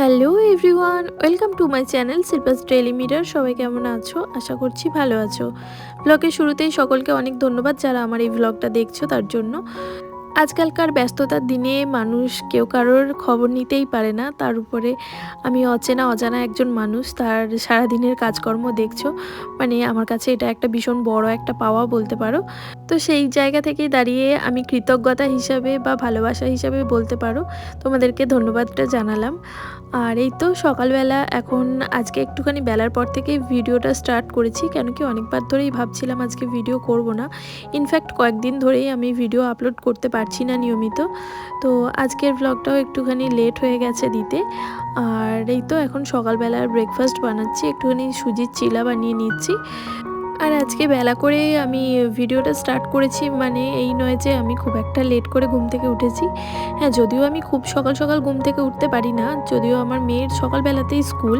Hello everyone welcome to my channel Shilpa's daily mirror সবাই কেমন আছো? আশা করছি ভালো আছো। ব্লগের শুরুতেই সকলকে অনেক ধন্যবাদ যারা আমার এই ব্লগটা দেখছ তার জন্য। আজকালকার ব্যস্ততার দিনে মানুষ কেউ কারোর খবর নিতেই পারে না। তার উপরে আমি অচেনা, অজানা একজন মানুষ, তার সারাদিনের কাজকর্ম দেখছ। মানে আমার কাছে এটা একটা ভীষণ বড় একটা পাওয়া বলতে পারো। তো সেই জায়গা থেকে দাঁড়িয়ে আমি কৃতজ্ঞতা হিসাবে বা ভালোবাসা হিসাবে বলতে পারো। তোমাদেরকে ধন্যবাদটা জানালাম। আর এই তো সকালবেলা, এখন আজকে একটুখানি বেলার পর থেকে ভিডিওটা স্টার্ট করেছি, কেন কি অনেকবার ধরেই ভাবছিলাম আজকে ভিডিও করব না। ইনফ্যাক্ট কয়েকদিন ধরেই আমি ভিডিও আপলোড করতে পারছি না নিয়মিত। তো আজকের ব্লগটাও একটুখানি লেট হয়ে গেছে দিতে। আর এই তো এখন সকালবেলার ব্রেকফাস্ট বানাচ্ছি, একটুখানি সুজির চিলা বানিয়ে নিচ্ছি। আর আজকে বেলা করে আমি ভিডিওটা স্টার্ট করেছি মানে এই নয় যে আমি খুব একটা লেট করে ঘুম থেকে উঠেছি। হ্যাঁ যদিও আমি খুব সকাল সকাল ঘুম থেকে উঠতে পারি না, যদিও আমার মেয়ের সকালবেলাতেই স্কুল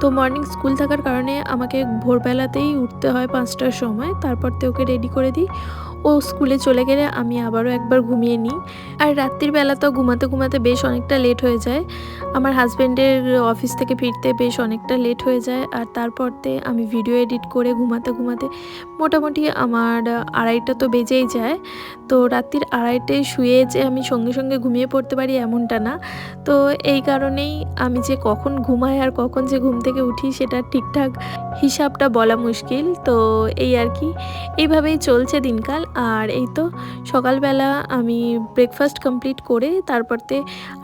তো মর্নিং স্কুল থাকার কারণে আমাকে ভোরবেলাতেই উঠতে হয় পাঁচটার সময়, তারপর তো ওকে রেডি করে দিই। ও স্কুলে চলে গেলে আমি আবারও একবার ঘুমিয়ে নিই। আর রাত্রির বেলা তো ঘুমাতে ঘুমাতে বেশ অনেকটা লেট হয়ে যায়। আমার হাজব্যান্ডের অফিস থেকে ফিরতে বেশ অনেকটা লেট হয়ে যায়। আর তারপরতে আমি ভিডিও এডিট করে ঘুমাতে ঘুমাতে মোটামুটি আমার আড়াইটা তো বেজেই যায়। তো রাত্রির আড়াইটায় শুয়ে যে আমি সঙ্গে সঙ্গে ঘুমিয়ে পড়তে পারি এমনটা না। তো এই কারণেই আমি যে কখন ঘুমাই আর কখন যে ঘুম থেকে উঠি সেটা ঠিকঠাক হিসাবটা বলা মুশকিল, তো এই আর কি। এইভাবেই চলছে দিনকাল। আর এই তো সকালবেলা আমি ব্রেকফাস্ট কমপ্লিট করে তারপরতে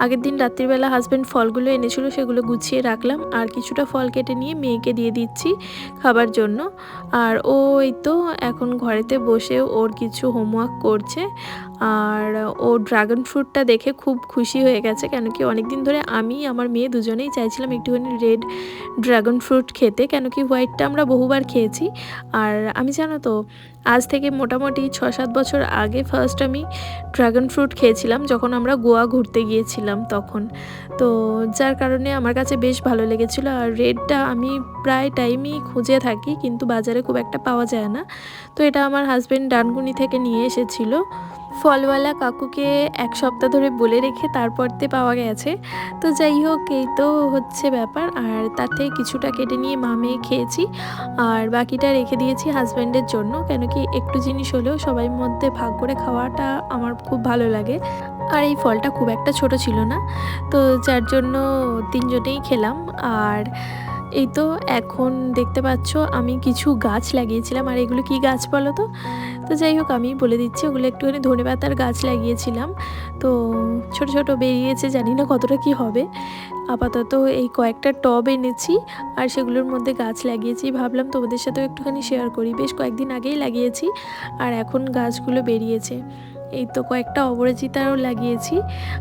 আগের দিন রাত্রিবেলা হাজব্যান্ড ফলগুলো এনেছিল সেগুলো গুছিয়ে রাখলাম। আর কিছুটা ফল কেটে নিয়ে মেয়েকে দিয়ে দিচ্ছি খাবার জন্য। আর ও এই তো এখন ঘরেতে বসে ওর কিছু হোমওয়ার্ক করছে। আর ও ড্রাগন ফ্রুটটা দেখে খুব খুশি হয়ে গেছে, কেন কি অনেক দিন ধরে আমি, আমার মেয়ে দুজনেই চাইছিলাম একটুখানি রেড ড্রাগন ফ্রুট খেতে, কেন কি হোয়াইটটা আমরা বহুবার খেয়েছি। আর আমি জানো তো, আজ থেকে মোটামুটি ছ সাত বছর আগে ফার্স্ট আমি ড্রাগন ফ্রুট খেয়েছিলাম, যখন আমরা গোয়া ঘুরতে গিয়েছিলাম তখন। তো যার কারণে আমার কাছে বেশ ভালো লেগেছিলো, আর রেডটা আমি প্রায় টাইমই খুঁজে থাকি, কিন্তু বাজারে খুব একটা পাওয়া যায় না। তো এটা আমার হাজব্যান্ড ডানগুনি থেকে নিয়ে এসেছিল। ফলওয়ালা কাকুকে এক সপ্তাহ ধরে বলে রেখে তারপরতে পাওয়া গেছে। তো যাই হোক, এই তো হচ্ছে ব্যাপার। আর থেকে কিছুটা কেটে নিয়ে মামে খেয়েছি। আর বাকিটা রেখে দিয়েছি হাজব্যান্ডের জন্য। কেন কি একটু জিনিস হলেও সবাই মধ্যে ভাগ করে খাওয়াটা আমার খুব ভালো লাগে। আর এই ফলটা খুব একটা ছোট ছিল না। তো যার জন্য তিনজনেই খেলাম। আর এই তো এখন দেখতে পাচ্ছ আমি কিছু গাছ লাগিয়েছিলাম। আর এগুলো কি গাছ বলো তো? তো যাই হোক, আমি বলে দিচ্ছি, ওগুলো একটুখানি ধনে পাতার গাছ লাগিয়েছিলাম। তো ছোট ছোট বেরিয়েছে, জানি না কতটা কি হবে। আপাতত এই কয়েকটা টব এনেছি আর সেগুলোর মধ্যে গাছ লাগিয়েছি। ভাবলাম তোমাদের সাথেও একটুখানি শেয়ার করি। বেশ কয়েকদিন আগেই লাগিয়েছি আর এখন গাছগুলো বেরিয়েছে। এই তো কয়েকটা অপরাজিতাও লাগিয়েছি।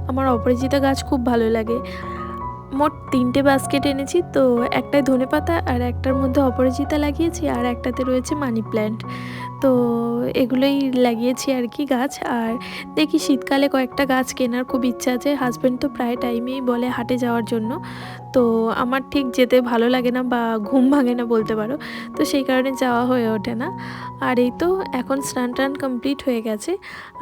আমার অপরাজিতা গাছ খুব ভালো লাগে। মোট তিনটে বাস্কেট এনেছি, তো একটায় ধনে পাতা আর একটার মধ্যে অপরাজিতা লাগিয়েছি আর একটাতে রয়েছে মানি প্ল্যান্ট তো এগুলোই লাগিয়েছি আর কি গাছ, আর দেখি শীতকালে কয়েকটা গাছ কেনার খুব ইচ্ছা আছে। হাজব্যান্ড তো প্রায় টাইমেই বলে হাটে যাওয়ার জন্য। তো আমার ঠিক যেতে ভালো লাগে না বা ঘুম ভাঙে না বলতে পারো। তো সেই কারণে যাওয়া হয়ে ওঠে না। আর এই তো এখন স্নান টান কমপ্লিট হয়ে গেছে,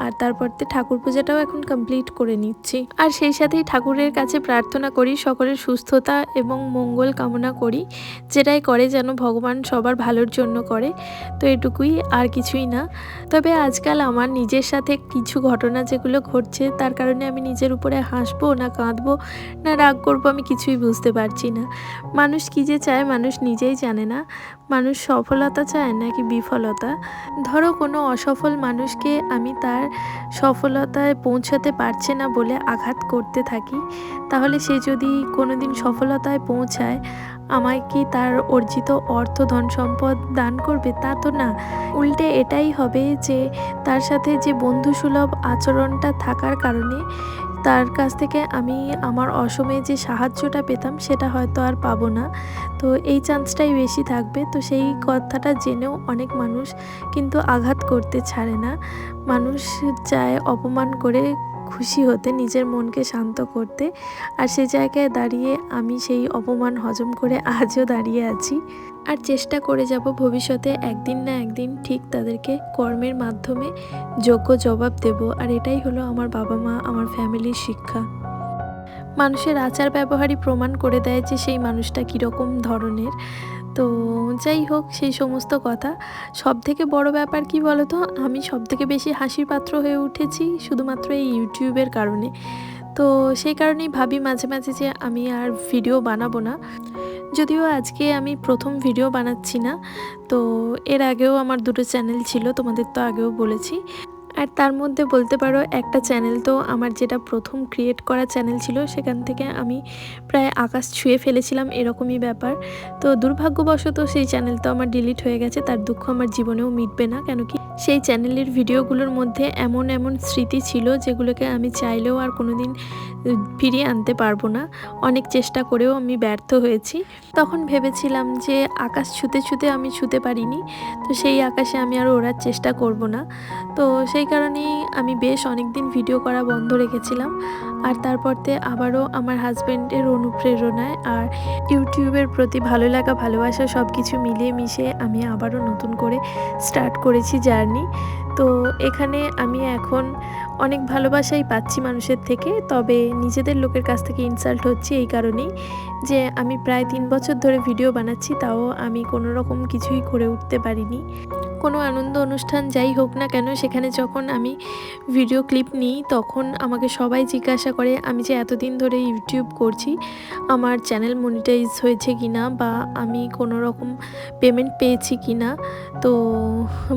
আর তারপরতে ঠাকুর পূজাটাও এখন কমপ্লিট করে নিচ্ছি। আর সেই সাথেই ঠাকুরের কাছে প্রার্থনা করি সকলের সুস্থতা এবং মঙ্গল কামনা করি। যেটাই করে যেন ভগবান সবার ভালোর জন্য করে, তো এটুকুই আর কিছুই না। তবে আজকাল আমার নিজের সাথে কিছু ঘটনা যেগুলো ঘটছে, তার কারণে আমি নিজের উপরে হাসবো না কাঁদবো, না রাগ করব আমি কিছুই বুঝতে পারছি না। মানুষ কী যে চায় মানুষ নিজেই জানে না। মানুষ সফলতা চায় নাকি বিফলতা? ধরো কোনো অসফল মানুষকে আমি তার সফলতায় পৌঁছাতে পারছে না বলে আঘাত করতে থাকি, তাহলে সে যদি কোনো দিন সফলতায় পৌঁছায়, আমায় কি তার অর্জিত অর্থ ধন সম্পদ দান করবে? তা তো না। উল্টে এটাই হবে যে, তার সাথে যে বন্ধুসুলভ আচরণটা থাকার কারণে তার কাছ থেকে আমি আমার অসময়ে যে সাহায্যটা পেতাম, সেটা হয়তো আর পাবো না। তো এই চান্সটাই বেশি থাকবে। তো সেই কথাটা জেনেও অনেক মানুষ কিন্তু আঘাত করতে ছাড়ে না। মানুষ চায় অপমান করে খুশি হতে, নিজের মনকে শান্ত করতে। আর সে জায়গায় দাঁড়িয়ে আমি সেই অপমান হজম করে আজও দাঁড়িয়ে আছি। আর চেষ্টা করে যাব ভবিষ্যতে একদিন না একদিন ঠিক তাদেরকে কর্মের মাধ্যমে যোগ্য জবাব দেব। আর এটাই হলো আমার বাবা মা, আমার ফ্যামিলির শিক্ষা। মানুষের আচার ব্যবহারই প্রমাণ করে দেয় যে সেই মানুষটা কীরকম ধরনের। তো যাই হোক, সেই সমস্ত কথা। সব থেকে বড় ব্যাপার কি বলো তো আমি সব থেকে বেশি হাসির পাত্র হয়ে উঠেছি শুধুমাত্র এই ইউটিউবের কারণে। তো সেই কারণেই ভাবি মাঝে মাঝে যে আমি আর ভিডিও বানাবো না। যদিও আজকে আমি প্রথম ভিডিও বানাচ্ছি না, তো এর আগেও আমার দুটো চ্যানেল ছিল, তোমাদের তো আগেও বলেছি। আর তার মধ্যে বলতে পারো, একটা চ্যানেল তো আমার যেটা প্রথম ক্রিয়েট করা চ্যানেল ছিল, সেখান থেকে আমি প্রায় আকাশ ছুঁয়ে ফেলেছিলাম, এরকমই ব্যাপার। তো দুর্ভাগ্যবশত সেই চ্যানেল তো আমার ডিলিট হয়ে গেছে, তার দুঃখ আমার জীবনেও মিটবে না, কেন কি সেই চ্যানেলের ভিডিওগুলোর মধ্যে এমন এমন স্মৃতি ছিল, যেগুলোকে আমি চাইলেও আর কোনোদিন ফিরিয়ে আনতে পারব না। অনেক চেষ্টা করেও আমি ব্যর্থ হয়েছি। তখন ভেবেছিলাম যে আকাশ ছুতে ছুতে আমি ছুতে পারিনি। তো সেই আকাশে আমি আর ওড়ার চেষ্টা করব না। তো সেই কারণেই আমি বেশ অনেক দিন ভিডিও করা বন্ধ রেখেছিলাম। আর তারপরতে আবারও আমার হাজব্যান্ডের অনুপ্রেরণায় আর ইউটিউবের প্রতি ভালো লাগা, ভালোবাসা সব কিছু মিলিয়ে মিশে আমি আবারও নতুন করে স্টার্ট করেছি জার্নি তো এখানে আমি এখন অনেক ভালোবাসাই পাচ্ছি মানুষের থেকে, তবে নিজেদের লোকের কাছ থেকে ইনসাল্ট হচ্ছে এই কারণেই যে আমি প্রায় তিন বছর ধরে ভিডিও বানাচ্ছি, তাও আমি কোনো রকম কিছুই করে উঠতে পারিনি। কোনো আনন্দ অনুষ্ঠান যাই হোক না কেন, সেখানে যখন আমি ভিডিও ক্লিপ নিই, তখন আমাকে সবাই জিজ্ঞাসা করে, আমি যে এতদিন ধরে ইউটিউব করছি, আমার চ্যানেল মনিটাইজ হয়েছে কি না বা আমি কোনো রকম পেমেন্ট পেয়েছি কি না তো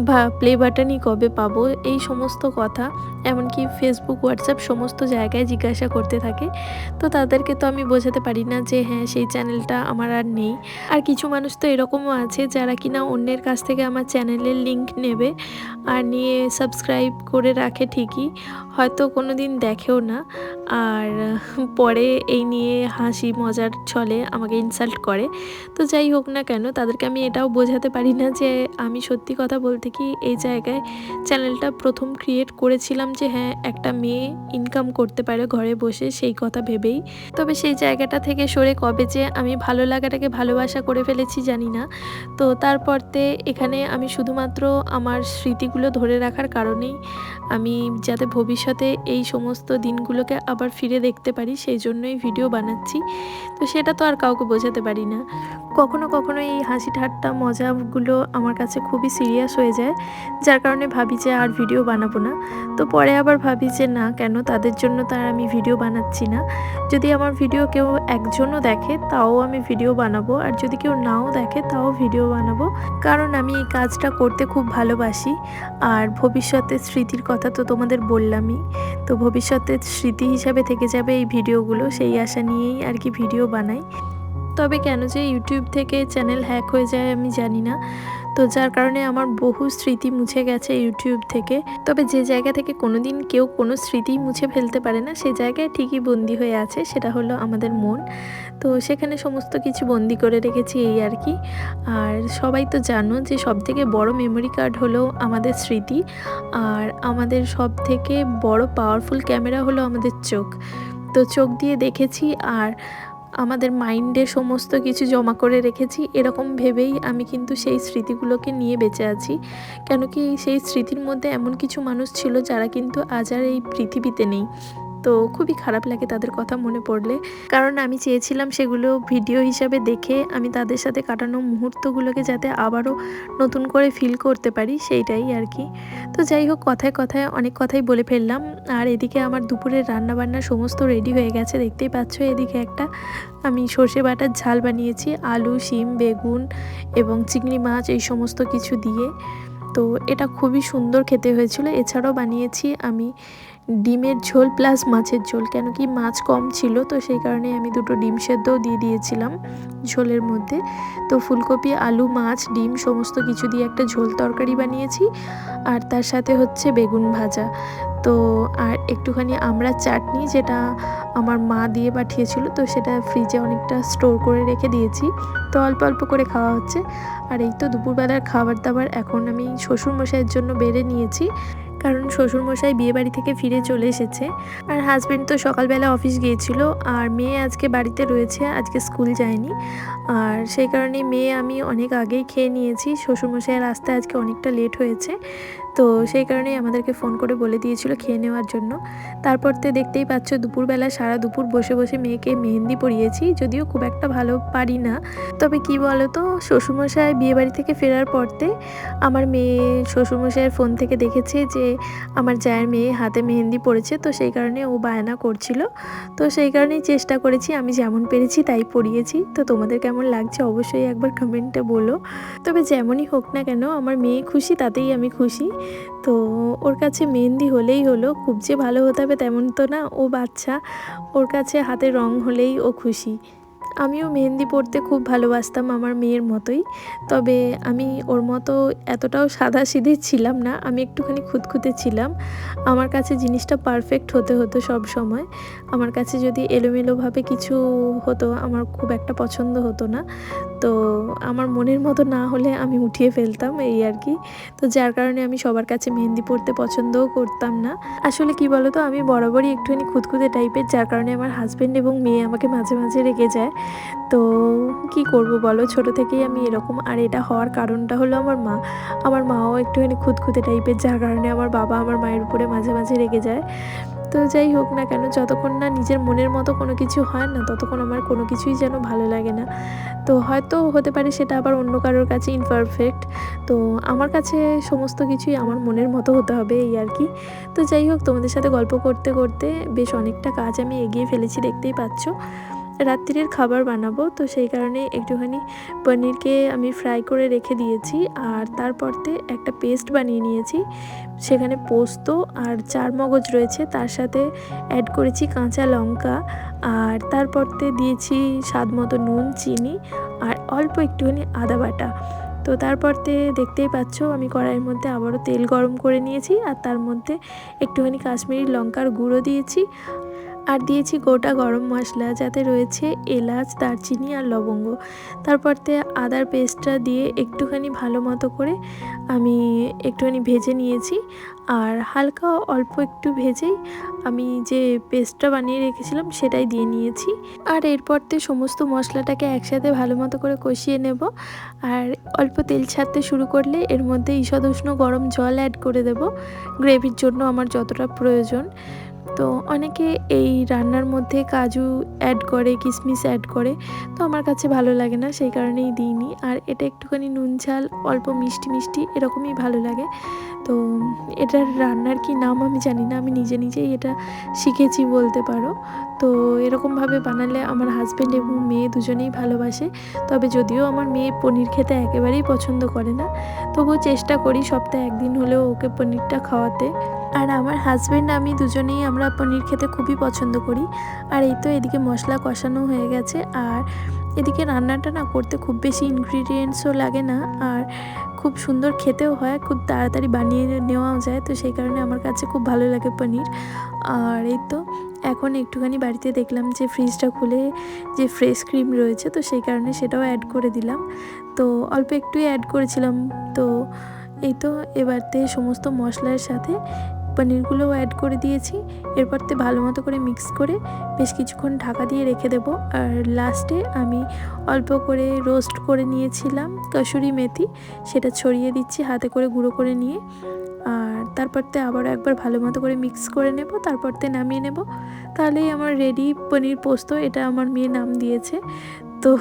বা প্লে বাটনই কবে পাবো? এই সমস্ত কথা, এমনকি ফেসবুক হোয়াটসঅ্যাপ সমস্ত জায়গায় জিজ্ঞাসা করতে থাকে। তো তাদেরকে তো আমি বোঝাতে পারি না যে হ্যাঁ সেই চ্যানেলটা আমার আর নেই। আর কিছু মানুষ তো এরকমও আছে, যারা কিনা অন্যের কাছ থেকে আমার চ্যানেলের লিংক নেবে আর নিয়ে সাবস্ক্রাইব করে রাখে ঠিকই। হয়তো কোনো দিন দেখেও না। আর পরে এই নিয়ে হাসি মজার ছলে আমাকে ইনসাল্ট করে। তো যাই হোক না কেন, তাদেরকে আমি এটাও বোঝাতে পারি না যে আমি সত্যি কথা বলতে কি এই জায়গায় চ্যানেলটা প্রথম ক্রিয়েট করেছিলাম যে হ্যাঁ একটা মেয়ে ইনকাম করতে পারে ঘরে বসে সেই কথা ভেবেই। তবে সেই জায়গাটা থেকে সরে কবে যে আমি ভালো লাগাটাকে ভালোবাসা করে ফেলেছি জানি না। তো তারপরতে এখানে আমি শুধুমাত্র আমার স্মৃতিগুলো ধরে রাখার কারণেই আমি যাতে ভবিষ্যতে এই সমস্ত দিনগুলোকে আবার ফিরে দেখতে পারি, সেই জন্যই ভিডিও বানাচ্ছি। তো সেটা তো আর কাউকে বোঝাতে পারি না। কখনো কখনো এই হাসি ঠাট্টা মজাগুলো আমার কাছে খুবই সিরিয়াস হয়ে যায়, যার কারণে ভাবি যে আর ভিডিও বানাবো না। তো পরে আবার ভাবি যে না, কেন তাদের জন্য তার আমি ভিডিও বানাচ্ছি না। যদি আমার ভিডিও কেউ একজনও দেখে, তাও আমি ভিডিও বানাবো। আর যদি কেউ নাও দেখে, তাও ভিডিও বানাবো। কারণ আমি এই কাজটা করতে খুব ভালোবাসি। আর ভবিষ্যতে স্মৃতির কথা তো তোমাদের বললামই। তো ভবিষ্যতে স্মৃতি হিসাবে থেকে যাবে এই ভিডিওগুলো, সেই আশা নিয়েই আর কি ভিডিও বানাই। তবে কেন যে ইউটিউব থেকে চ্যানেল হ্যাক হয়ে যায় আমি জানি না। তো যার কারণে আমার বহু স্মৃতি মুছে গেছে ইউটিউব থেকে। তবে যে জায়গা থেকে কোনোদিন কেউ কোনো স্মৃতি মুছে ফেলতে পারে না, সে জায়গায় ঠিকই বন্দি হয়ে আছে, সেটা হলো আমাদের মন। তো সেখানে সমস্ত কিছু বন্দি করে রেখেছি এই আর কি। আর সবাই তো জানো যে সব থেকে বড় মেমোরি কার্ড হলো আমাদের স্মৃতি, আর আমাদের সব থেকে বড় পাওয়ারফুল ক্যামেরা হলো আমাদের চোখ। তো চোখ দিয়ে দেখেছি, আর আমাদের মাইন্ডে সমস্ত কিছু জমা করে রেখেছি, এরকম ভেবেই আমি কিন্তু সেই স্মৃতিগুলোকে নিয়ে বেঁচে আছি। কেন কি সেই স্মৃতির মধ্যে এমন কিছু মানুষ ছিল যারা কিন্তু আজ আর এই পৃথিবীতে নেই। তো খুবই খারাপ লাগে তাদের কথা মনে পড়লে। কারণ আমি চেয়েছিলাম সেগুলো ভিডিও হিসাবে দেখে আমি তাদের সাথে কাটানো মুহূর্তগুলোকে যাতে আবারও নতুন করে ফিল করতে পারি, সেইটাই আর কি। তো যাই হোক, কথায় কথায় অনেক কথাই বলে ফেললাম। আর এদিকে আমার দুপুরের রান্নাবান্না সমস্ত রেডি হয়ে গেছে, দেখতেই পাচ্ছ এদিকে একটা আমি সর্ষে বাটার ঝাল বানিয়েছি, আলু, শিম, বেগুন এবং চিংড়ি মাছ এই সমস্ত কিছু দিয়ে। তো এটা খুবই সুন্দর খেতে হয়েছিল। এছাড়াও বানিয়েছি আমি ডিমের ঝোল প্লাস মাছের ঝোল। কেন কি মাছ কম ছিল, তো সেই কারণে আমি দুটো ডিম সেদ্ধও দিয়ে দিয়েছিলাম ঝোলের মধ্যে। তো ফুলকপি, আলু, মাছ, ডিম সমস্ত কিছু দিয়ে একটা ঝোল তরকারি বানিয়েছি। আর তার সাথে হচ্ছে বেগুন ভাজা। তো আর একটুখানি আমরা চাটনি যেটা আমার মা দিয়ে পাঠিয়েছিল, তো সেটা ফ্রিজে অনেকটা স্টোর করে রেখে দিয়েছি। তো অল্প অল্প করে খাওয়া হচ্ছে। আর এই তো দুপুরবেলার খাবার দাবার এখন আমি শ্বশুরমশাইয়ের জন্য বেড়ে নিয়েছি। কারণ শ্বশুরমশাই বিয়ে বাড়ি থেকে ফিরে চলে এসেছে। আর হাজব্যান্ড তো সকালবেলা অফিস গিয়েছিল, আর মেয়ে আজকে বাড়িতে রয়েছে, আজকে স্কুল যায়নি। আর সেই কারণে মেয়ে আমি অনেক আগেই খেয়ে নিয়েছি, শ্বশুরমশাইয়ের আসতে আজকে অনেকটা লেট হয়েছে। তো সেই কারণেই আমাদেরকে ফোন করে বলে দিয়েছিল খেয়ে নেওয়ার জন্য। তারপর তো দেখতেই পাচ্ছ দুপুরবেলা সারা দুপুর বসে বসে মেয়েকে মেহেন্দি পরিয়েছি, যদিও খুব একটা ভালো পারি না। তবে কি বলো তো শ্বশুরমশাই বিয়েবাড়ি থেকে ফেরার পরতে আমার মেয়ে শ্বশুরমশাইয়ের ফোন থেকে দেখেছে যে আমার জায়ের মেয়ে হাতে মেহেন্দি পড়েছে তো সেই কারণে ও বায়না করছিল। তো সেই কারণেই চেষ্টা করেছি, আমি যেমন পেরেছি তাই পড়িয়েছি তো তোমাদের কেমন লাগছে অবশ্যই একবার কমেন্টে বলো। তবে যেমনই হোক না কেন, আমার মেয়ে খুশি, তাতেই আমি খুশি। তো ওর কাছে মেহেন্দি হলেই হলো, খুব যে ভালো হতে হবে তেমন তো না, ও বাচ্চা। ওর কাছে হাতে রং হলেই ও খুশি। আমিও মেহেন্দি পড়তে খুব ভালোবাসতাম আমার মেয়ের মতোই। তবে আমি ওর মতো এতটাও সাদা সিধে ছিলাম না, আমি একটুখানি খুঁতখুঁতে ছিলাম। আমার কাছে জিনিসটা পারফেক্ট হতে হতো সব সময়। আমার কাছে যদি এলোমেলোভাবে কিছু হতো, আমার খুব একটা পছন্দ হতো না। তো আমার মনের মতো না হলে আমি উঠিয়ে ফেলতাম এই আর কি। তো যার কারণে আমি সবার কাছে মেহেন্দি পরতে পছন্দও করতাম না। আসলে কি বলতো, আমি বরাবরই একটুখানি খুঁতখুঁতে টাইপের, যার কারণে আমার হাজব্যান্ড এবং মেয়ে আমাকে মাঝে মাঝে রেগে যায়। তো কি করব বলো, ছোট থেকেই আমি এরকম, আর এটা হওয়ার কারণটা হলো আমার মা। আমার মাও একটুখানি খুঁতখুঁতে টাইপের, যার কারণে আমার বাবা আমার মায়ের উপরে মাঝে মাঝে রেগে যায়। তো যাই হোক না কেন, যতক্ষণ না নিজের মনের মতো কোনো কিছু হয় না, ততক্ষণ আমার কোনো কিছুই যেন ভালো লাগে না। তো হয়তো হতে পারে সেটা আবার অন্য কারোর কাছে ইনপারফেক্ট তো আমার কাছে সমস্ত কিছুই আমার মনের মতো হতে হবে এই আর কি। তো যাই হোক, তোমাদের সাথে গল্প করতে করতে বেশ অনেকটা কাজ আমি এগিয়ে ফেলেছি, দেখতেই পাচ্ছ। রাত্রির খাবার বানাবো। তো সেই কারণে একটুখানি পনিরকে আমি ফ্রাই করে রেখে দিয়েছি। আর তারপরতে একটা পেস্ট বানিয়ে নিয়েছি। সেখানে পোস্ত আর চার মগজ রয়েছে। তার সাথে অ্যাড করেছি কাঁচা লঙ্কা। আর তারপরতে দিয়েছি স্বাদ মতো নুন, চিনি আর অল্প একটুখানি আদা বাটা। তো তারপরতে দেখতেই পাচ্ছ, আমি কড়াইয়ের মধ্যে আবারও তেল গরম করে নিয়েছি। আর তার মধ্যে একটুখানি কাশ্মীরি লঙ্কার গুঁড়ো দিয়েছি। আর দিয়েছি গোটা গরম মশলা, যাতে রয়েছে এলাচ, দারচিনি আর লবঙ্গ। তারপরতে আদার পেস্টটা দিয়ে একটুখানি ভালো মতো করে আমি একটুখানি ভেজে নিয়েছি। আর হালকা অল্প একটু ভেজেই আমি যে পেস্টটা বানিয়ে রেখেছিলাম সেটাই দিয়ে নিয়েছি। আর এরপর এরপরতে সমস্ত মশলাটাকে একসাথে ভালো মতো করে কষিয়ে নেব। আর অল্প তেল ছাড়তে শুরু করলে এর মধ্যে ঈষদ উষ্ণ গরম জল অ্যাড করে দেব। গ্রেভির জন্য আমার যতটা প্রয়োজন। তো অনেকে এই রান্নার মধ্যে কাজু অ্যাড করে কিশমিশ অ্যাড করে, তো আমার কাছে ভালো লাগে না, সেই কারণেই দিইনি। আর এটা একটুখানি নুন, ঝাল, অল্প মিষ্টি মিষ্টি, এরকমই ভালো লাগে। তো এটার রান্নার কি নাম আমি জানি না, আমি নিজে নিজেই এটা শিখেছি বলতে পারো। তো এরকমভাবে বানালে আমার হাজব্যান্ড এবং মেয়ে দুজনেই ভালোবাসে। তবে যদিও আমার মেয়ে পনির খেতে একেবারেই পছন্দ করে না, তবুও চেষ্টা করি সপ্তাহে একদিন হলেও ওকে পনিরটা খাওয়াতে। আর আমার হাজব্যান্ড আমি দুজনেই আমরা পনির খেতে খুবই পছন্দ করি। আর এই তো এদিকে মশলা কষানো হয়ে গেছে। আর এদিকে রান্নাটা না করতে খুব বেশি ইনগ্রিডিয়েন্টসও লাগে না। আর খুব সুন্দর খেতেও হয়, খুব তাড়াতাড়ি বানিয়ে নেওয়াও যায়। তো সেই কারণে আমার কাছে খুব ভালো লাগে পনির। আর এই তো এখন একটুখানি বাড়িতে দেখলাম যে ফ্রিজটা খুলে যে ফ্রেশ ক্রিম রয়েছে, তো সেই কারণে সেটাও অ্যাড করে দিলাম। তো অল্প একটুই অ্যাড করেছিলাম। তো এই তো এবারতে সমস্ত মশলার সাথে পনিরগুলোও অ্যাড করে দিয়েছি। এরপর এরপরতে ভালো মতো করে মিক্স করে বেশ কিছুক্ষণ ঢাকা দিয়ে রেখে দেবো। আর লাস্টে আমি অল্প করে রোস্ট করে নিয়েছিলাম কসুরি মেথি। সেটা ছড়িয়ে দিচ্ছি, হাতে করে গুঁড়ো করে নিয়ে। আর তারপর তারপরতে আবারও একবার ভালো মতো করে মিক্স করে নেব, তারপর তারপরতে নামিয়ে নেব। তাহলেই আমার রেডি পনির পোস্ত, এটা আমার মেয়ে নাম দিয়েছে। তো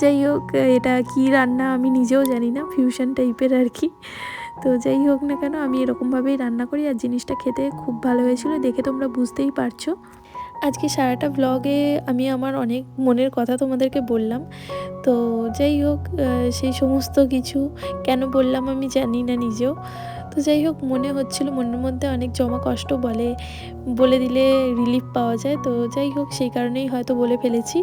যাই হোক, এটা কি রান্না আমি নিজেও জানি না ফিউশন টাইপের আর কি। তো যাই হোক না কেন, আমি এরকমভাবেই রান্না করি আর জিনিসটা খেতে খুব ভালো হয়েছিল, দেখে তোমরা বুঝতেই পারছ। আজকে সারাটা ব্লগে আমি আমার অনেক মনের কথা তোমাদেরকে বললাম। তো যাই হোক সেই সমস্ত কিছু কেন বললাম আমি জানি না নিজেও। তো যাই হোক, মনে হচ্ছিল মনের মধ্যে অনেক জমা কষ্ট বলে বলে দিলে রিলিফ পাওয়া যায়। তো যাই হোক, সেই কারণেই হয়তো বলে ফেলেছি।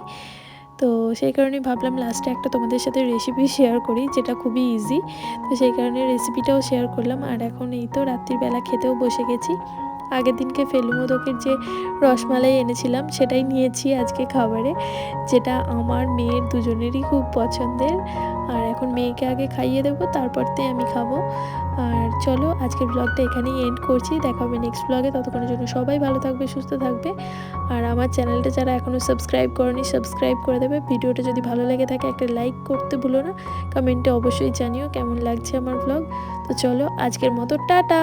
তো সেই কারণে ভাবলাম লাস্টে একটা তোমাদের সাথে রেসিপি শেয়ার করি, যেটা খুবই ইজি তো সেই কারণে রেসিপিটাও শেয়ার করলাম। আর এখন এই তো রাত্রিবেলা খেতেও বসে গেছি। আগের দিনকে ফেলু ফেলুমোদকের যে রসমালাই এনেছিলাম, সেটাই নিয়েছি আজকে খাবারে, যেটা আমার মেয়ের দুজনেরই খুব পছন্দের। আর এখন মেয়েকে আগে খাইয়ে দেবো তারপরতে আমি খাব। আর চলো, আজকের ব্লগটা এখানেই এন্ড করছি। দেখা হবে নেক্সট ব্লগে ততক্ষণের জন্য সবাই ভালো থাকবে, সুস্থ থাকবে। আর আমার চ্যানেলটা যারা এখনও সাবস্ক্রাইব করনি সাবস্ক্রাইব করে দেবে। ভিডিওটা যদি ভালো লেগে থাকে, একটা লাইক করতে ভুলো না। কমেন্টে অবশ্যই জানিও কেমন লাগছে আমার ব্লগ তো চলো, আজকের মতো, টাটা!